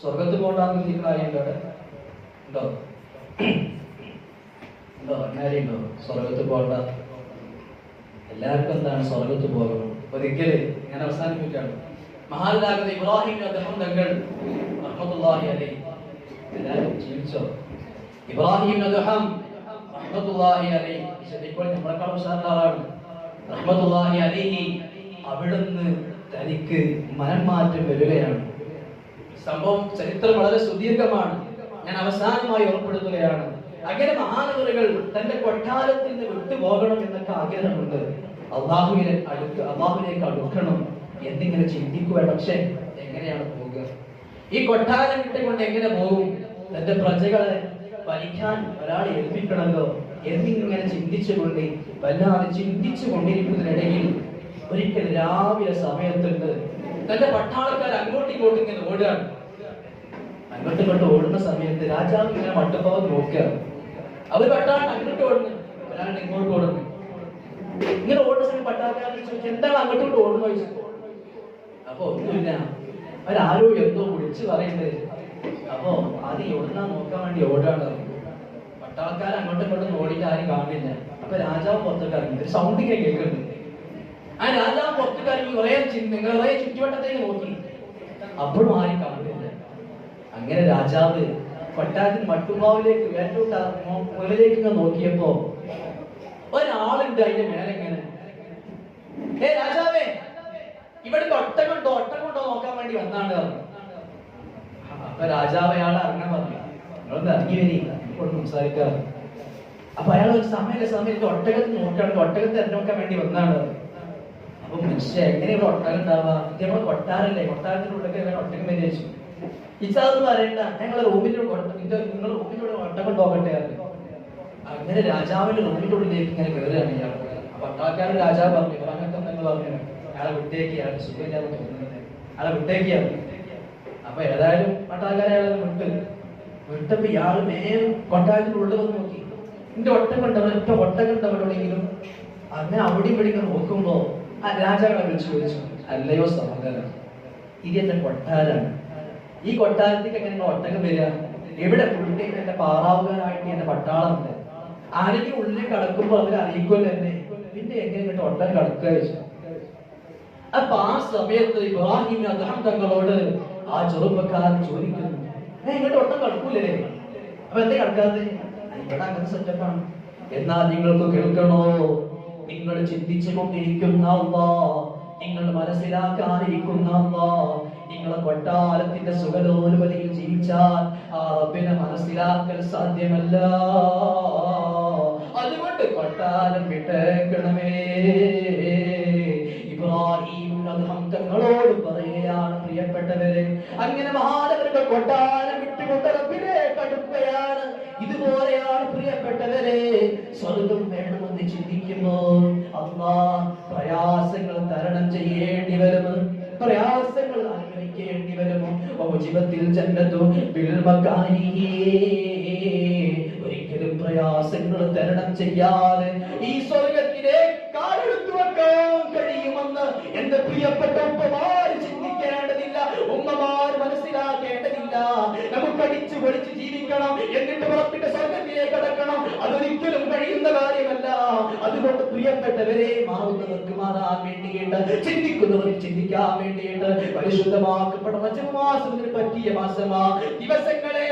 സ്വർഗത്ത് പോകണ്ടെന്ന് തീരുമാനമുണ്ടോ അവിടെ ഉണ്ടോ? ഉണ്ടോ? അങ്ങനെ ഉണ്ടോ? സ്വർഗത്ത് പോകണ്ട. എല്ലാവർക്കും എന്താണ് സ്വർഗത്ത് പോകണം? ഒരിക്കലേ ഞാൻ അവസാനിപ്പിക്കാണ് മഹാനാകുന്ന ഇബ്രാഹിം അദ്ദേഹം തങ്ങൾ റഹ്മത്തുള്ളാഹി അലൈഹി എല്ലാവരും ജീവിച്ചോ? ഇബ്രാഹിം അദ്ദേഹം റഹ്മത്തുള്ളാഹി അലൈഹി ശരിക്കും നമ്മളെക്കാൾ ഉഷാറുള്ള ആളാണ്. റഹ്മത്തുള്ളാഹി അലൈഹി അവിടുന്ന് തനിക്ക് മനംമാറ്റം വരികയാണ്. സംഭവം ചരിത്രം വളരെ സുദീർഘമാണ്. ഞാൻ അവസാനമായി ഓർപ്പെടുത്തുകയാണ് അങ്ങനെ മഹാനഗറുകൾ തന്റെ കൊട്ടാരത്തിൽ നിന്ന് വിട്ടുപോകണം എന്നൊക്കെ ആഗ്രഹമുണ്ട്. അള്ളാഹുവിനെ അടുക്ക അള്ളാഹുവിനേക്ക് അടുക്കണം എന്നിങ്ങനെ ചിന്തിക്കുക പക്ഷെ എങ്ങനെയാണ് പോവുക ഈ കൊട്ടാരം വിട്ടുകൊണ്ട് എങ്ങനെ പോകും? തന്റെ പ്രജകളെ ഭരിക്കാൻ ഒരാളെ ഏൽപ്പിക്കണമല്ലോ എന്നിങ്ങനെ ചിന്തിച്ചുകൊണ്ട് വല്ലാതെ ചിന്തിച്ചു കൊണ്ടിരിക്കുന്നതിനിടയിൽ ഒരിക്കൽ രാവിലെ സമയത്തുണ്ട്. തന്റെ പട്ടാളക്കാർ അങ്ങോട്ടും ഇങ്ങോട്ടും ഇങ്ങനെ ഓടുകയാണ്. അങ്ങോട്ടും ഇങ്ങോട്ട് ഓടുന്ന സമയത്ത് രാജാവ് ഇങ്ങനെ മട്ടുപ്പാവ് നോക്കുകയാണ്. അവർ പട്ടാളം അങ്ങോട്ട് ഓടുന്നു ഒരാളുടെ ഇങ്ങോട്ട് ഓടുന്നു. ഇങ്ങനെ ഓടുന്ന സമയം പട്ടാളക്കാരൻ ചോദിച്ചു എന്താണ് അങ്ങോട്ടും ഇങ്ങോട്ട് ഓടുന്നു ചോദിച്ചു? അപ്പൊ ഒന്നുമില്ല അവരാരോ എന്തോ വിളിച്ചു പറയുന്നത്. അപ്പോ അത് എവിടുന്നാ നോക്കാൻ വേണ്ടി ഓടാണ് പട്ടാളക്കാർ അങ്ങോട്ടും ഇങ്ങോട്ടും ഓടിയിട്ട് ആരും കാണില്ല. അപ്പൊ രാജാവ് പുറത്തേക്ക് ഇറങ്ങി. ഒരു സൗണ്ട് ഇങ്ങനെ കേൾക്കുന്നുണ്ട്. ആ രാജാവ് പുറത്തേക്ക് ഇറങ്ങി കുറെ നിങ്ങൾ കുറെ ചുറ്റുവട്ടത്തേക്ക് നോക്കി അപ്പോഴും ആരും കാണുന്നില്ല. അങ്ങനെ രാജാവ് കൊട്ടാരത്തിൽ മട്ടുമാവിലേക്ക് വേറ്റോട്ട് മുകളിലേക്ക് നോക്കിയപ്പോ ഒരാളുണ്ട് അതിന്റെ മേലെ ഏ രാജാവേ ഇവിടെ ഒട്ടമുണ്ടോ ഒട്ടമുണ്ടോ നോക്കാൻ വേണ്ടി വന്നാണ് പറഞ്ഞു. അപ്പൊ രാജാവ് അയാളെ ഇറങ്ങാൻ പറഞ്ഞു. നിങ്ങളൊന്ന് ഇറങ്ങി വരി ഇപ്പോൾ സംസാരിക്കാറ് അപ്പൊ അയാൾ ഒരു സമയ സമയത്ത് ഒട്ടകത്ത് നോക്കുകയാണെങ്കിൽ ഒട്ടകത്ത് നോക്കാൻ വേണ്ടി വന്നാണ് പറഞ്ഞു. അപ്പൊ മനുഷ്യ എങ്ങനെ ഇവിടെ ഒട്ടകം ഉണ്ടാവുക ഇത് നമ്മളെ കൊട്ടാരല്ലേ? കൊട്ടാരത്തിന്റെ ഉള്ളിലേക്ക് എങ്ങനെ ഒട്ടകം വരെ ഇച്ചാന്ന് പറയണ്ട. ഞങ്ങൾ റൂമിന്റെ നിങ്ങൾ റൂമിന്റെ ഒട്ടകം പറഞ്ഞു. അങ്ങനെ രാജാവിന്റെ റൂമിന്റെ ഉള്ളിലേക്ക് ഇങ്ങനെ കയറുകയാണ് ഇയാൾ. അപ്പൊ പട്ടാക്കാരൻ രാജാവ് പറഞ്ഞു അങ്ങനത്തെ നിങ്ങൾ പറഞ്ഞു അയാളെ വിട്ടേക്ക്. അയാൾക്ക് സുഖമില്ലാതെ തോന്നുന്നത് അയാളെ വിട്ടേക്കാണ് അപ്പൊ ഏതായാലും പട്ടാക്കാരൻ അയാളെ വിട്ട്. വിട്ടപ്പോ ഇയാൾ മേൽ കൊട്ടാരത്തിന്റെ ഉള്ളിൽ വന്ന് നോക്കി. എന്റെ ഒട്ടകം ഉണ്ടവൻ ഒറ്റ ഒട്ടകം ഉണ്ടവരോടെങ്കിലും അങ്ങനെ അവിടെ ഇവിടെ ഇങ്ങനെ നോക്കുമ്പോ ആ രാജാവിനെ വിളിച്ചു ചോദിച്ചു. അല്ലയോ സഹോദരൻ ഇത് എന്റെ കൊട്ടാരാണ് ഈ കൊട്ടാരത്തേക്ക് എങ്ങനെ ഒട്ടകം വരിക? എവിടെ പുള്ളിക്ക് എന്റെ പാറാവുകാരായിട്ട് എന്റെ പട്ടാളമുണ്ട് ആരെങ്കിലും ഉള്ളിൽ കടക്കുമ്പോ അവർ അറിയിക്കുമല്ലോ എന്നെ. പിന്നെ എങ്ങനെ ഇങ്ങോട്ട് ഒട്ടകം കടക്കുക അപ്പൊ ആ സമയത്ത് ഇബ്രാഹിം അദ്ദേഹം തങ്ങളോട് ആ ചെറുപ്പക്കാരൻ ചോദിക്കുന്നു "ഏ, ഇങ്ങോട്ട് ഒട്ടം കടക്കൂലേ? അപ്പൊ എന്തേ കടക്കാതെ ഇവിടെ അങ്ങനെ സെറ്റപ്പാണ് എന്നാൽ നിങ്ങൾക്ക് കേൾക്കണോ? നിങ്ങൾ ചിന്തിച്ചു കൊണ്ടിരിക്കുന്ന നിങ്ങൾ മനസ്സിലാക്കാനിരിക്കുന്ന അള്ളാ, നിങ്ങളെ കൊട്ടാരത്തിന്റെ സുഖലോലുപതിയിൽ ജീവിച്ചാൽ ആ റബ്ബിനെ മനസ്സിലാക്കൽ സാധ്യമല്ല. അതുകൊണ്ട് കൊട്ടാരം വിട്ടേക്കണമേ. ചെയ്യേണ്ടി വരുമെന്ന് പ്രയാസങ്ങൾ അനുഭവിക്കേണ്ടി വരുമോ ജീവിതത്തിൽ ജന്നത്തു ഒരിക്കലും പ്രയാസങ്ങൾ തരണം ചെയ്യാതെ ഈ സ്വർഗത്തിലെ കാലെടുത്തു വെക്കാൻ കഴിയുമെന്ന് എന്റെ പ്രിയപ്പെട്ട ഉപ്പമാർ ചിന്തിക്കേണ്ടതില്ല. ഉമ്മമാർ മനസ്സിലാക്കേണ്ടതില്ല. നമുക്ക് അടിച്ചു പൊളിച്ച് ജീവിക്കണം. കടക്കണം. അതൊരിക്കലും കഴിയുന്ന കാര്യമല്ല. അതുകൊണ്ട് പ്രിയപ്പെട്ടവരെ മാറുന്നവർക്ക് മാറാൻ വേണ്ടിയിട്ട് ചിന്തിക്കുന്നവർ ചിന്തിക്കാൻ വേണ്ടിയിട്ട് പരിശുദ്ധമാക്കപ്പെട്ട റജബ് മാസത്തിന് പറ്റിയ മാസമാ. ദിവസങ്ങളെ